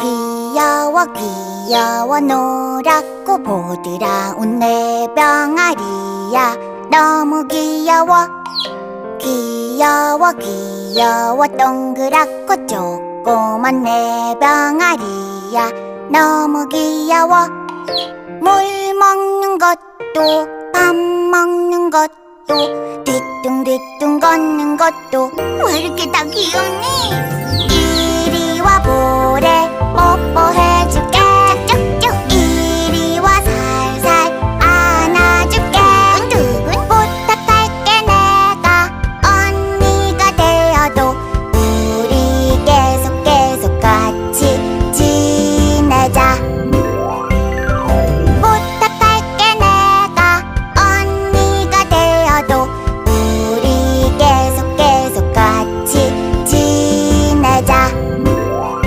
귀여워 귀여워 노랗고 보드라운 내 병아리야 너무 귀여워. 귀여워 귀여워 동그랗고 조그만 내 병아리야. 너무 귀여워. 물 먹는 것도 밥 먹는 것도 뒤뚱뒤뚱 걷는 것도